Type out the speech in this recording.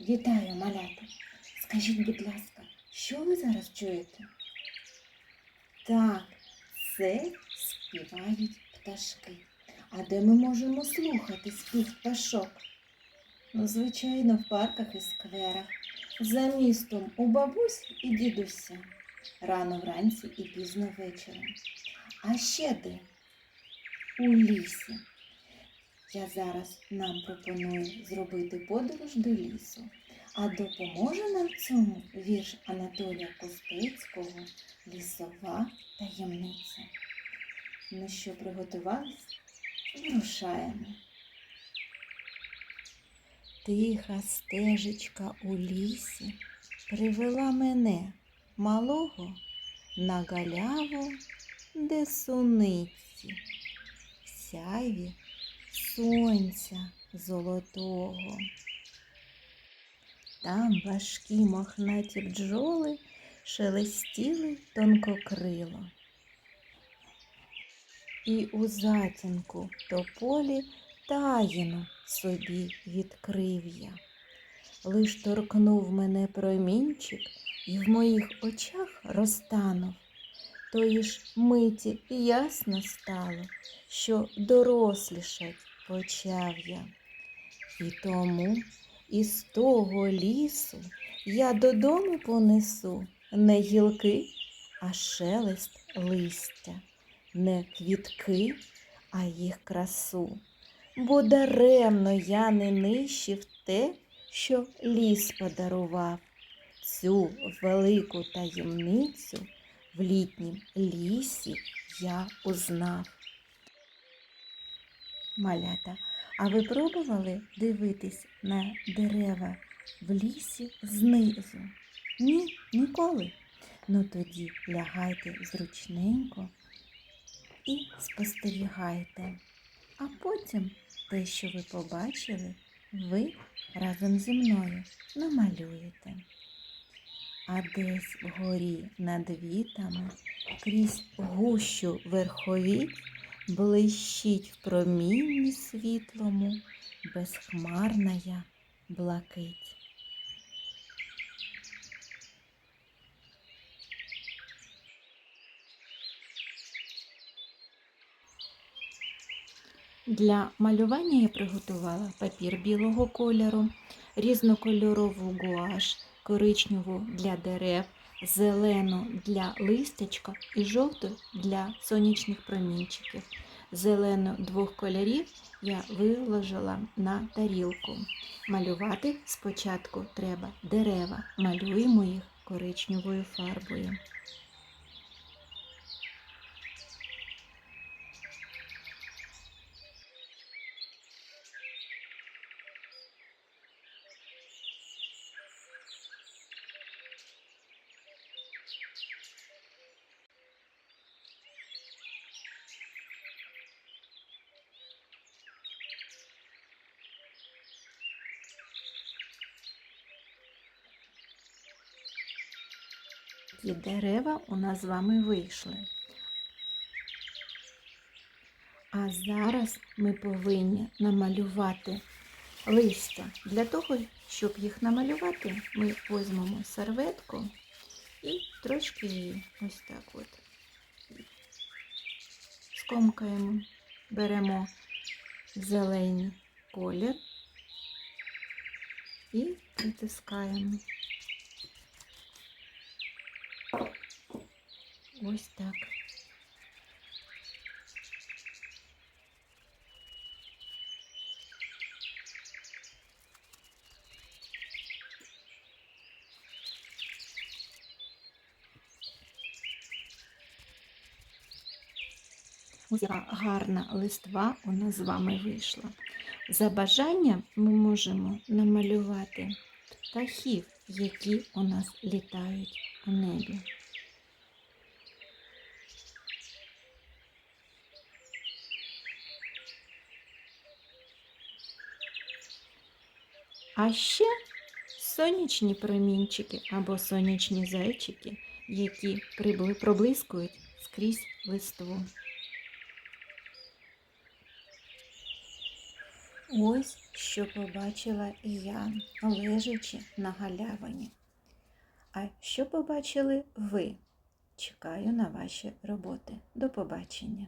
Вітаю, малята. Скажіть, будь ласка, що ви зараз чуєте? Так, це співають пташки. А де ми можемо слухати спів пташок? Ну, звичайно, в парках і скверах, за містом у бабусь і дідуся, рано вранці і пізно вечором. А ще де? У лісі. Я зараз нам пропоную зробити подорож до лісу. А допоможе нам в цьому вірш Анатолія Костецького Лісова таємниця. Ну що, приготувались? Вирушаємо. Тиха стежечка у лісі привела мене малого на галяву, де суниці, сяйві сонця золотого. Там важкі мохнаті бджоли шелестіли тонкокрило. І у затінку тополі таїну собі відкрив я. Лиш торкнув мене промінчик, і в моїх очах розтанув. Тої ж миті ясно стало, що дорослішать почав я. І тому із того лісу я додому понесу не гілки, а шелест листя, не квітки, а їх красу. Бо даремно я не нищив те, що ліс подарував. Цю велику таємницю в літнім лісі я узнав. Малята, а ви пробували дивитись на дерева в лісі знизу? Ні, ніколи. Ну тоді лягайте зручненько і спостерігайте. А потім те, що ви побачили, ви разом зі мною намалюєте. А десь вгорі над вітами, крізь гущу верховіть, блищить в промінні світлому безхмарная блакить. Для малювання я приготувала папір білого кольору, різнокольорову гуаш, коричневу для дерев, зелену для листячка і жовту для сонячних промінчиків. Зелену двох кольорів я виложила на тарілку. Малювати спочатку треба дерева. Малюємо їх коричневою фарбою. Такі дерева у нас з вами вийшли. А зараз ми повинні намалювати листя. Для того, щоб їх намалювати, ми візьмемо серветку і трошки її ось так от скомкаємо, беремо зелений колір і притискаємо. Ось так. Ось гарна листва у нас з вами вийшла. За бажанням ми можемо намалювати птахів, які у нас літають у небі. А ще сонячні промінчики або сонячні зайчики, які проблискують скрізь листву. Ось що побачила я, лежачи на галявині. А що побачили ви? Чекаю на ваші роботи. До побачення.